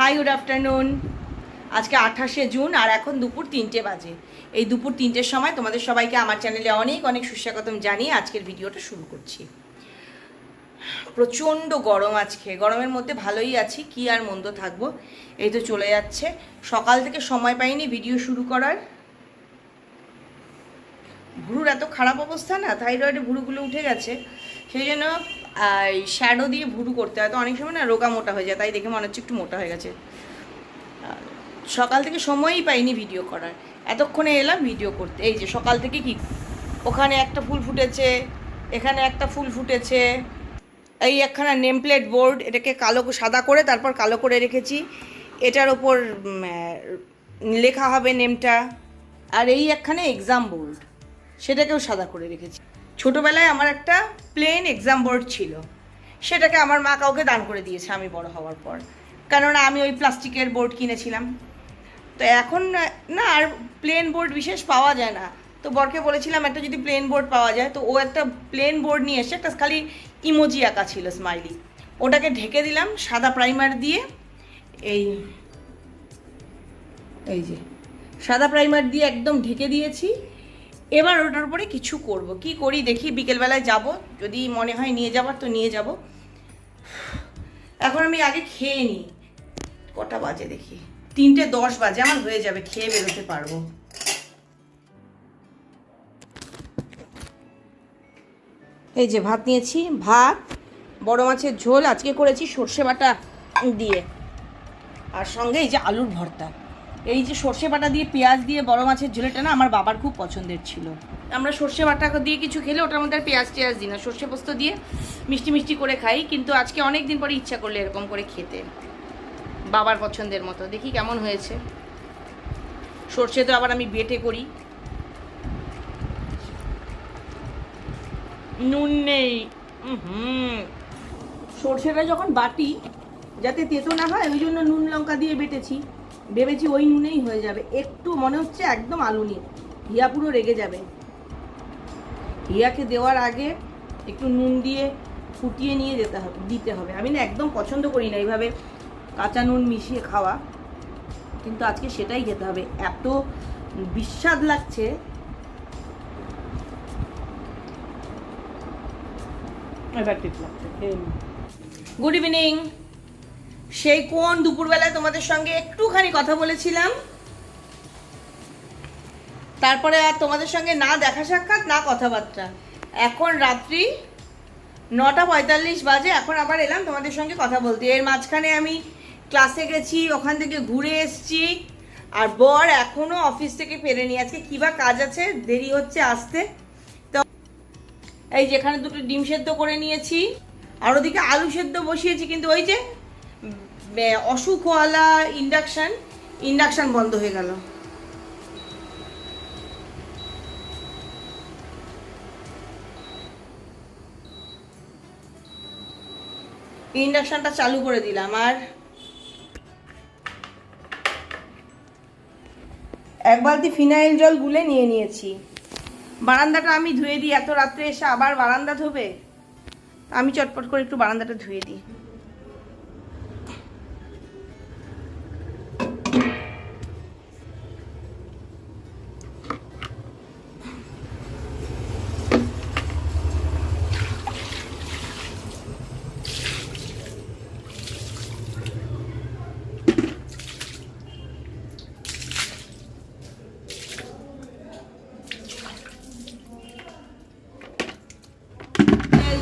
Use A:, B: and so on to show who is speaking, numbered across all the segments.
A: Hi good afternoon আজকে আঠাশে June আর এখন দুপুর তিনটে বাজে। এই দুপুর তিনটের সময় তোমাদের সবাইকে আমার চ্যানেলে অনেক অনেক সুস্বাগতম জানিয়ে আজকের ভিডিওটা শুরু করছি। প্রচণ্ড গরম আজকে। গরমের মধ্যে ভালোই আছি, কি আর মন্দ থাকব? এই তো চলে যাচ্ছে। সকাল থেকে সময় পাইনি ভিডিও শুরু করার। ভুরুর এত খারাপ অবস্থা না থাইরয়েডে ভুরুগুলো উঠে গেছে। সেই জন্য শ্যাডো দিয়ে ভুরু করতে হয়, তো অনেক সময় না রোগা মোটা হয়ে যায়, তাই দেখে মনে হচ্ছে একটু মোটা হয়ে গেছে। সকাল থেকে সময়ই পাইনি ভিডিও করার। এতক্ষণে এলাম ভিডিও করতে, এই যে সকাল থেকে কি, ওখানে একটা ফুল ফুটেছে, এখানে একটা ফুল ফুটেছে, এই একখানা নেম প্লেট বোর্ড, এটাকে কালো সাদা করে তারপর কালো করে রেখেছি, এটার ওপর লেখা হবে নেমটা, আর এই একখানে এক্সাম বোর্ড, সেটাকেও সাদা করে রেখেছি। ছোটোবেলায় আমার একটা প্লেন এক্সাম বোর্ড ছিল। সেটাকে আমার মা কাউকে দান করে দিয়েছে আমি বড় হওয়ার পর। কেননা আমি ওই প্লাস্টিকের বোর্ড কিনেছিলাম। তো এখন, না, আর প্লেন বোর্ড বিশেষ পাওয়া যায় না। তো বরকে বলেছিলাম, একটা যদি প্লেন বোর্ড পাওয়া যায়, তো ও একটা প্লেন বোর্ড নিয়ে এসে একটা খালি ইমোজি আঁকা ছিল স্মাইলি ওটাকে ঢেকে দিলাম, সাদা প্রাইমার দিয়ে। এই এই যে, সাদা প্রাইমার দিয়ে একদম ঢেকে দিয়েছি। এবার ওটার উপরে কিছু করব। কি করি দেখি, বিকেলবেলায় যাব। যদি মনে হয় নিয়ে যাবার, তো নিয়ে যাব। এখন আমি আগে খেয়ে নিই। কটা বাজে দেখি? তিনটে দশ বাজে, আমার হয়ে যাবে, খেয়ে বেরোতে পারব। এই যে ভাত নিয়েছি, ভাত, বড় মাছের ঝোল, আজকে করেছি সর্ষে বাটা দিয়ে। আর সঙ্গে এই যে আলুর ভর্তা। এই যে সর্ষে বাটা দিয়ে পেঁয়াজ দিয়ে বড় মাছের ঝোলেটা না আমার বাবার খুব পছন্দের ছিল। আমরা সর্ষে বাটা দিয়ে কিছু খেলে ওটার মধ্যে আর পেঁয়াজ টেয়াজ দিই না। সর্ষে পোস্ত দিয়ে মিষ্টি মিষ্টি করে খাই, কিন্তু আজকে অনেক দিন পরে ইচ্ছা করলে এরকম করে খেতে। বাবার পছন্দের মতো। দেখি কেমন হয়েছে। সর্ষে তো আবার আমি বেটে করি। নুন নেই। হুম সর্ষেটা যখন বাটি, যাতে তেতো না হয়, ওই জন্য নুন লঙ্কা দিয়ে বেটেছি। ভেবেছি ওই নুনেই হয়ে যাবে। একটু মনে হচ্ছে একদম আলু নিয়ে। হিয়া পুরো রেগে যাবে। হিয়াকে দেওয়ার আগে একটু নুন দিয়ে ফুটিয়ে নিয়ে যেতে হবে দিতে হবে। আমি না একদম পছন্দ করি না এইভাবে কাঁচা নুন মিশিয়ে খাওয়া। কিন্তু আজকে সেটাই খেতে হবে। এত বিস্বাদ লাগছে। এবার ঠিক লাগছে। গুড ইভিনিং সেই কোন দুপুরবেলায় তোমাদের সঙ্গে একটুখানি কথা বলেছিলাম? তারপরে আর তোমাদের সঙ্গে না দেখা সাক্ষাৎ, না কথাবার্তা। এখন রাত্রি নটা পঁয়তাল্লিশ বাজে, এখন আবার এলাম তোমাদের সঙ্গে কথা বলতে। এর মাঝখানে আমি ক্লাসে গেছি, ওখান থেকে ঘুরে এসেছি, আর বর এখনও অফিস থেকে ফেরেনি। আজকে কী বা কাজ আছে? দেরি হচ্ছে আসতে। তো এই যেখানে দুটো ডিম সেদ্ধ করে নিয়েছি, আর ওদিকে আলু সেদ্ধ বসিয়েছি, কিন্তু ওই যে অসুখওয়ালা ইন্ডাকশান ইন্ডাকশান বন্ধ হয়ে গেল। ইন্ডাকশানটা চালু করে দিলাম, আর এক বালতি ফিনাইল জল গুলে নিয়ে নিয়েছি। বারান্দাটা আমি ধুয়ে দিই, এত রাত্রে এসে আবার বারান্দা ধোবে? আমি চটপট করে একটু বারান্দাটা ধুয়ে দিই।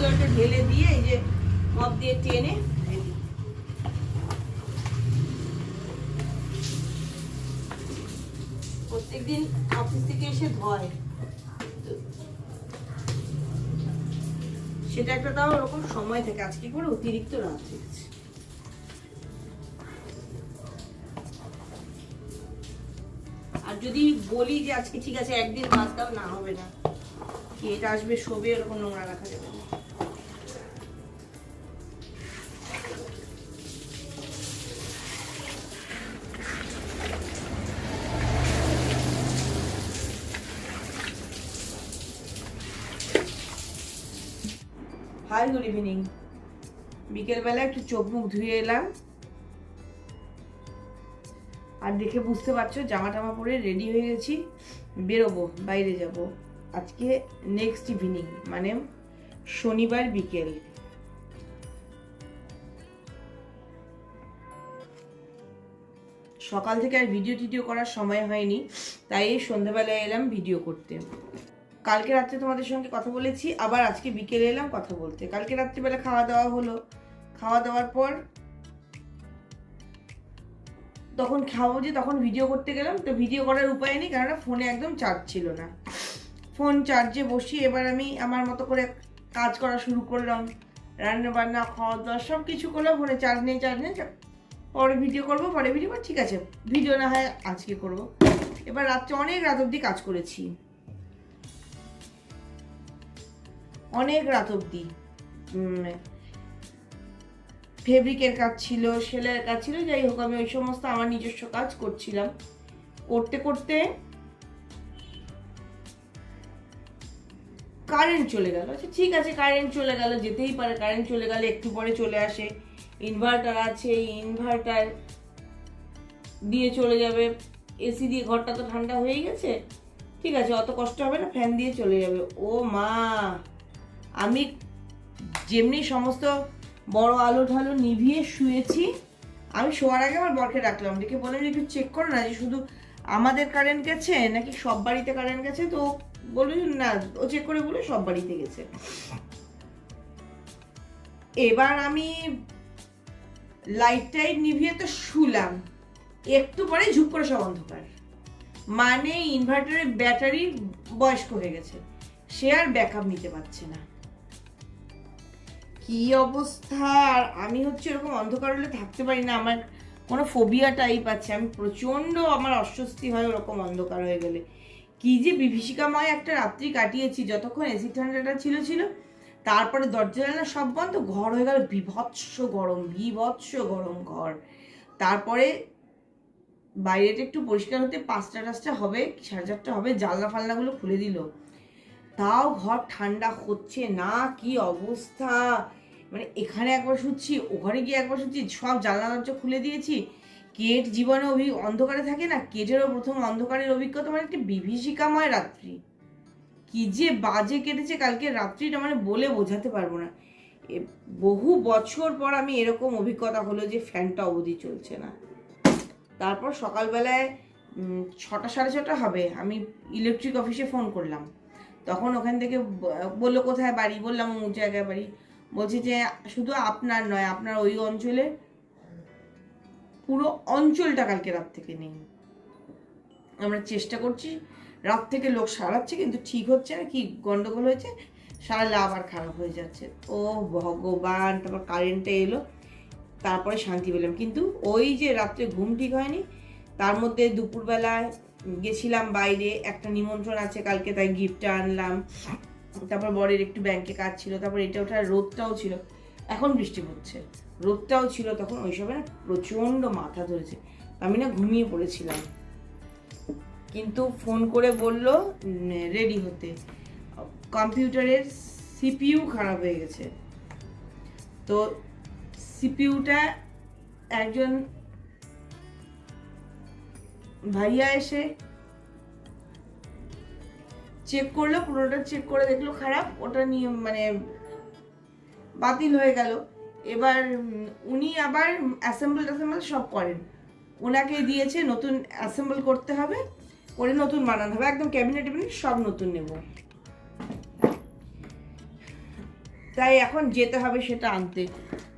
A: জলটা ঢেলে দিয়ে এই যে মপ দিয়ে টেনে প্রত্যেকদিন অফিস থেকে এসে ধয়। সেটা একটা তাও ওরকম সময় থেকে। আজকে করে অতিরিক্ত রাত হয়েছে আর যদি বলি যে আজকে ঠিক আছে, একদিন বাদ দাও না হবে না। কি এটা আসবে, শোবে, এরকম নোংরা রাখা যাবে হাই গুড ইভিনিং বিকেলবেলা একটু চোখ মুখ ধুয়ে এলাম। আর দেখে বুঝতে পারছ, জামা টামা পরে রেডি হয়ে গেছি, বেরোবো, বাইরে যাব। আজকে নেক্সট ইভিনিং মানে শনিবার বিকেল। সকাল থেকে আর ভিডিও টিডিও করার সময় হয়নি, তাই সন্ধ্যাবেলায় এলাম ভিডিও করতে। কালকে রাত্রে তোমাদের সঙ্গে কথা বলেছি, আবার আজকে বিকেলে এলাম কথা বলতে। কালকে রাত্রিবেলা খাওয়া দাওয়া হলো। খাওয়া দাওয়ার পর তখন খাব যে, তখন ভিডিও করতে গেলাম, তো ভিডিও করার উপায় নেই, কেননা ফোনে একদম চার্জ ছিল না। ফোন চার্জে বসিয়ে এবার আমি আমার মতো করে কাজ করা শুরু করলাম। রান্না বান্না খাওয়া দাওয়া সব কিছু করলাম ফোনে চার্জ নেই চার্জ নেই পরে ভিডিও করব, পরে ভিডিও ঠিক আছে। ভিডিও না হয় আজকে করব। এবার রাত্রে অনেক রাত অবধি কাজ করেছি। অনেক রাত অবধি ফেব্রিকের কাজ ছিল, সেলাইয়ের কাজ ছিল, যাই হোক, আমি ওই সমস্ত আমার নিজস্ব কাজ করছিলাম। করতে করতে কারেন্ট চলে গেল। আচ্ছা ঠিক আছে কারেন্ট চলে গেল, যেতেই পারে কারেন্ট চলে গেলে একটু পরে চলে আসে। ইনভার্টার আছে ইনভার্টার দিয়ে চলে যাবে। এসি দিয়ে ঘরটা তো ঠান্ডা হয়ে গেছে। ঠিক আছে, অত কষ্ট হবে না ফ্যান দিয়ে চলে যাবে। ও মা! আমি যেমনি সমস্ত বড় আলো ঠালো নিভিয়ে শুয়েছি, আমি শোয়ার আগে আমার বরকে ডাকলাম, ডেকে বললাম একটু চেক করো না যে শুধু আমাদের কারেন্ট গেছে নাকি সব বাড়িতে কারেন্ট গেছে? তো ও বলল না, ও চেক করে বলে সব বাড়িতে গেছে। এবার আমি লাইট টাইট নিভিয়ে তো শুলাম, একটু পরে ঝুপ করে সব অন্ধকার। মানে ইনভার্টারের ব্যাটারি বয়স্ক হয়ে গেছে, সে আর ব্যাকআপ নিতে পারছে না। কি অবস্থা? আর আমি হচ্ছে এরকম অন্ধকার হলে থাকতে পারি না, আমার কোনো ফোবিয়া টাইপ আছে। আমি প্রচণ্ড আমার অস্বস্তি হয় ওরকম অন্ধকার হয়ে গেলে। কি যে বিভীষিকাময় একটা রাত্রি কাটিয়েছি, যতক্ষণ এসি ঠান্ডাটা ছিল ছিল, তারপরে দরজা জানলা সব বন্ধ, ঘর হয়ে গেল বিভৎস গরম বিভৎস গরম ঘর। তারপরে বাইরেটা একটু পরিষ্কার হতে পাঁচটা টাচটা হবে, সাড়ে চারটা হবে, জানলা ফালনাগুলো খুলে দিল। তাও ঘর ঠান্ডা হচ্ছে না, কি অবস্থা? মানে এখানে একবার শুচ্ছি, ওখানে গিয়ে একবার শুচ্ছি, সব জানলা দরজা খুলে দিয়েছি। কেট জীবনে অভি, অন্ধকারে থাকে না? কেটেরও প্রথম অন্ধকারের অভিজ্ঞতা মানে একটি বিভীষিকাময় রাত্রি। কি যে বাজে কেটেছে কালকে রাত্রিটা মানে বলে বোঝাতে পারব না। বহু বছর পর আমি এরকম অভিজ্ঞতা হলো যে ফ্যানটা অবধি চলছে না। তারপর সকালবেলায় ছটা সাড়ে ছটা হবে, আমি ইলেকট্রিক অফিসে ফোন করলাম। তখন ওখান থেকে বলল কোথায় বাড়ি? বললাম অমুক জায়গায় বাড়ি। বলছে যে, শুধু আপনার নয়, আপনার ওই অঞ্চলে পুরো অঞ্চলটা কালকে রাত থেকে নেই। আমরা চেষ্টা করছি, রাত থেকে লোক সারাচ্ছে, কিন্তু ঠিক হচ্ছে না, কি গন্ডগোল হয়েছে? সারালে আবার খারাপ হয়ে যাচ্ছে। ও ভগবান, তারপর কারেন্টে এলো, তারপরে শান্তি পেলাম। কিন্তু ওই যে রাত্রে ঘুম ঠিক হয়নি, তার মধ্যে দুপুরবেলায় গেছিলাম বাইরে, একটা নিমন্ত্রণ আছে কালকে, তাই গিফটটা আনলাম। তারপর বরের একটু ব্যাংকে কাজ ছিল, তারপর এটা ওঠার রোদটাও ছিল। এখন বৃষ্টি হচ্ছে রোদটাও ছিল, তখন ওইসবে না প্রচণ্ড মাথা ধরেছে। আমি না ঘুমিয়ে পড়েছিলাম। কিন্তু ফোন করে বলল রেডি হতে। কম্পিউটারের সিপিইউ খারাপ হয়ে গেছে। তো সিপিইউটা একজন ভাইয়া এসে চেক করল, পুরোটা চেক করে দেখল খারাপ, ওটা নিয়ে মানে বাতিল হয়ে গেল। এবার উনি আবার অ্যাসেম্বল ট্যাসেম্বল সব করেন। ওনাকে দিয়েছে নতুন অ্যাসেম্বল করতে হবে, করে নতুন বানানো হবে। একদম ক্যাবিনেট ট্যাবিনেট সব নতুন নেব। তাই এখন যেতে হবে সেটা আনতে।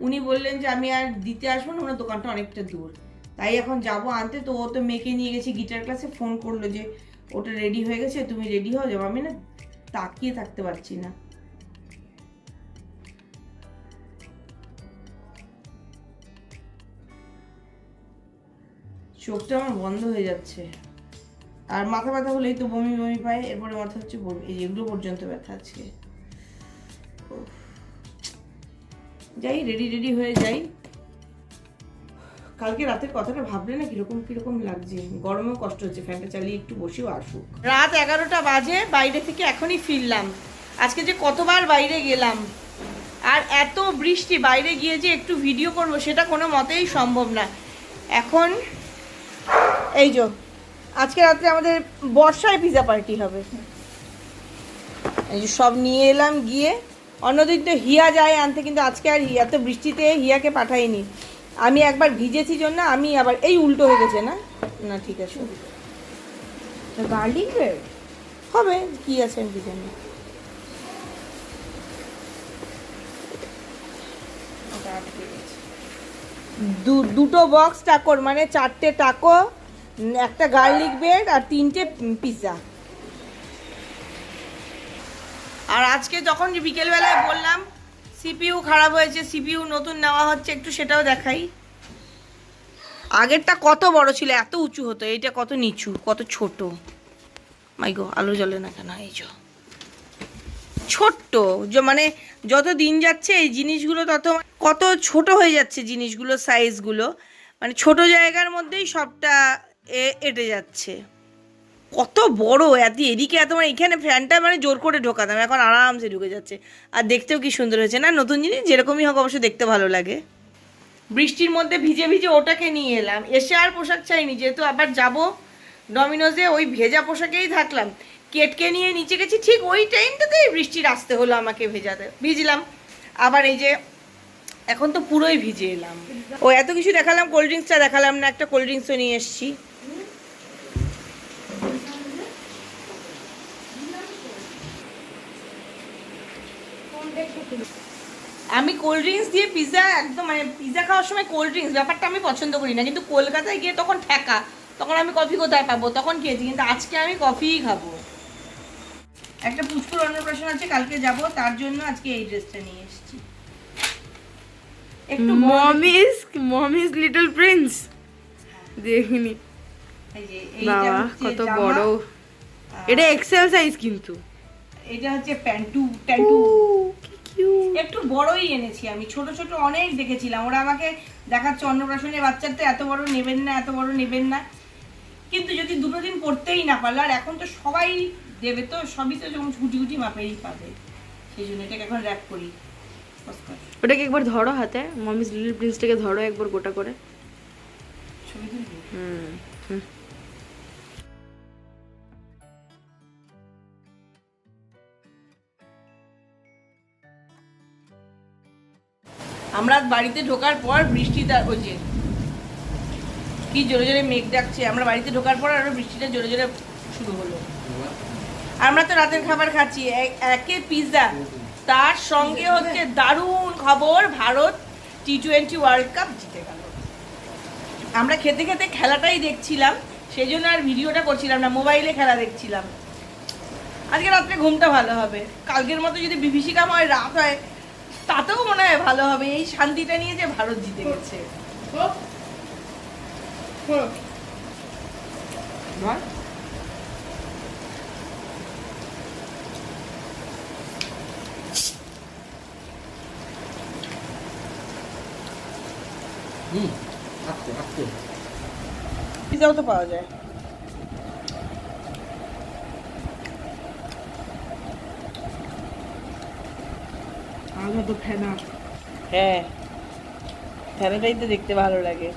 A: উনি বললেন যে, আমি আর দিতে আসব না, ওনার দোকানটা অনেকটা দূর। তাই এখন যাব আনতে। তো ও তো মেয়েকে নিয়ে গেছে গিটার ক্লাসে ফোন করল যে, ওটা রেডি হয়ে গেছে, তুমি রেডি হও? যাব আমি না তাকিয়ে থাকতে পারছি না। চোখটা আমার বন্ধ হয়ে যাচ্ছে। আর মাথা ব্যথা হলেই তো বমি বমি পায়, এরপরে মাথা হচ্ছে বমি। এগুলো পর্যন্ত ব্যথা আছে। যাই রেডি রেডি হয়ে যাই। কালকে রাতের কথাটা ভাবলে না কীরকম কীরকম লাগছে। গরমেও কষ্ট হচ্ছে, ফ্যানটা চালিয়ে একটু বসেও আসুক। রাত এগারোটা বাজে, বাইরে থেকে এখনই ফিরলাম। আজকে যে কতবার বাইরে গেলাম। আর এত বৃষ্টি, বাইরে গিয়ে যে একটু ভিডিও করব, সেটা কোনো মতেই সম্ভব না। এখন এই যো, আজকে রাত্রে আমাদের বর্ষায় পিজা পার্টি হবে। এই যে সব নিয়ে এলাম গিয়ে অন্যদিন তো হিয়া যায় আনতে, কিন্তু আজকে আর হিয়া তো বৃষ্টিতে হিয়াকে পাঠাইনি। আমি একবার ভিজেছি জন্য আমি আবার এই উল্টো হয়ে গেছে না? না ঠিক আছে।
B: গার্লিক ব্রেড
A: হবে কি আছে আমি দুটো বক্স টাকোর মানে চারটে টাকো একটা গার্লিক ব্রেড আর তিনটে পিৎজা আর আজকে যখন বিকেলবেলায় বললাম সিপিইউ খারাপ হয়েছে, সিপিইউ নতুন নেওয়া হচ্ছে, একটু সেটাও দেখাই। আগেরটা কত বড় ছিল, এত উঁচু হতো, এইটা কত নিচু, কত ছোট। মাইগো আলো জ্বলে না কেন, এই ছোট্ট মানে যত দিন যাচ্ছে, এই জিনিসগুলো তত কত ছোট হয়ে যাচ্ছে জিনিসগুলো সাইজগুলো মানে ছোট জায়গার মধ্যেই সবটা এঁটে যাচ্ছে। কত বড়, এত এদিকে এত মানে এখানে ফ্যানটা মানে জোর করে ঢোকাতাম, এখন আরামসে ঢুকে যাচ্ছে। আর দেখতেও কি সুন্দর হয়েছে, না? নতুন জিনিস যেরকমই হোক অবশ্য দেখতে ভালো লাগে। বৃষ্টির মধ্যে ভিজে ভিজে ওটাকে নিয়ে এলাম। এসে আর পোশাক চাইনি, যেহেতু আবার যাব ডমিনোজে, ওই ভেজা পোশাকেই থাকলাম। কেটকে নিয়ে নিচে গেছি, ঠিক ওই টাইমটাতেই বৃষ্টির আসতে হলো আমাকে ভেজাতে। ভিজলাম। আবার এই যে, এখন তো পুরোই ভিজে এলাম। ও, এত কিছু দেখালাম, কোল্ড ড্রিঙ্কসটা দেখালাম না, একটা কোল্ড ড্রিঙ্কসও নিয়ে এসেছি। আমি কোল্ড ড্রিঙ্কস দিয়ে পিৎজা একদম মানে পিৎজা খাওয়ার সময় কোল্ড ড্রিঙ্কস ব্যাপারটা আমি পছন্দ করি না কিন্তু কলকাতায় গিয়ে তখন ঠেকা। তখন আমি কফি কোথায় পাবো? তখন খেয়েছি কিন্তু আজকে আমি কফিই খাব। একটা পুষ্কুর অন্নপ্রাশন আছে কালকে যাব তার জন্য আজকে এই ড্রেসটা নিয়ে এসেছি। একটু
B: মমিস মমিস লিটল প্রিন্স দেখিনি।
A: এই যে, এইটা
B: বাবা কত বড়। এটা এক্সেল সাইজ কিন্তু।
A: এটা হচ্ছে প্যান্টু প্যান্টু। একটু বড়ই এনেছি আমি ছোট ছোট অনেক দেখেছিলাম। ওরা আমাকে দেখাচ্ছে অন্নপ্রাশনের বাচ্চার তো এত বড় নেবেন না এত বড় নেবেন না। কিন্তু যদি দুটো দিন পড়তেই না পারল আর এখন তো সবাই দেবে তো সবই তো যখন গুটি গুটি মাপেরই পাবে। সেই জন্য এটাকে এখন র্যাপ করি।
B: ওটাকে একবার ধরো হাতে মমিস লিটল প্রিন্সটাকে ধরো একবার গোটা করে।
A: ছবি তুলবি?
B: হুম হুম।
A: আমরা বাড়িতে ঢোকার পর ওই যে কি জোরে জোরে মেঘ ডাকছে, আমরা বাড়িতে ঢোকার পর আরও বৃষ্টিটা জোরে জোরে শুরু হলো। আমরা তো রাতের খাবার খাচ্ছি একে পিৎজা তার সঙ্গে হচ্ছে দারুণ খবর, Bharat T twenty world cup জিতে গেল। আমরা খেতে খেতে খেলাটাই দেখছিলাম সেই জন্য আর ভিডিওটা করছিলাম না, মোবাইলে খেলা দেখছিলাম। আজকে রাত্রে ঘুমটা ভালো হবে। কালকের মতো যদি বিভীষিকাম হয় রাত হয় তাতেও মনে হয় ভালো হবে এই শান্তিটা নিয়ে যে ভারত জিতে গেছে।
C: হুম
A: পিজাও তো পাওয়া যায়।
B: আলাদা তো ফেনা।
A: হ্যাঁ খেলাটাই তো দেখতে ভালো লাগে।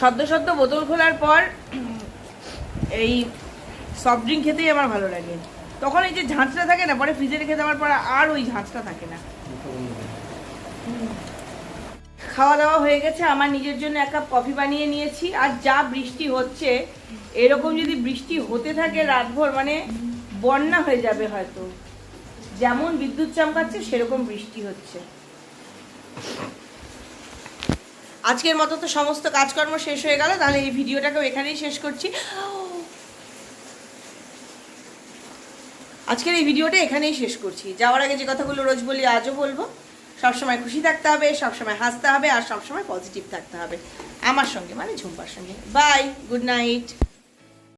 A: সদ্য সদ্য বোতল খোলার পর এই সফট ড্রিঙ্ক খেতেই আমার ভালো লাগে। তখন এই যে ঝাঁচটা থাকে না, পরে ফ্রিজে রেখে দেওয়ার পর আর ওই ঝাঁচটা থাকে না। খাওয়া দাওয়া হয়ে গেছে, আমার নিজের জন্য এক কাপ কফি বানিয়ে নিয়েছি। আর যা বৃষ্টি হচ্ছে, এরকম যদি বৃষ্টি হতে থাকে রাতভর মানে বন্যা হয়ে যাবে হয়তো। যেমন বিদ্যুৎ চমকাচ্ছে, সেরকম বৃষ্টি হচ্ছে। আজকের মতো তো সমস্ত কাজকর্ম শেষ হয়ে গেল, তাহলে এই ভিডিওটাকেও এখানেই শেষ করছি। আজকের এই ভিডিওটা এখানেই শেষ করছি। যাওয়ার আগে যে কথাগুলো রোজ বলি, আজও বলব, সবসময় খুশি থাকতে হবে, সবসময় হাসতে হবে, আর সবসময় পজিটিভ থাকতে হবে। আমার সঙ্গে মানে ঝুম্পার সঙ্গে। Bye good night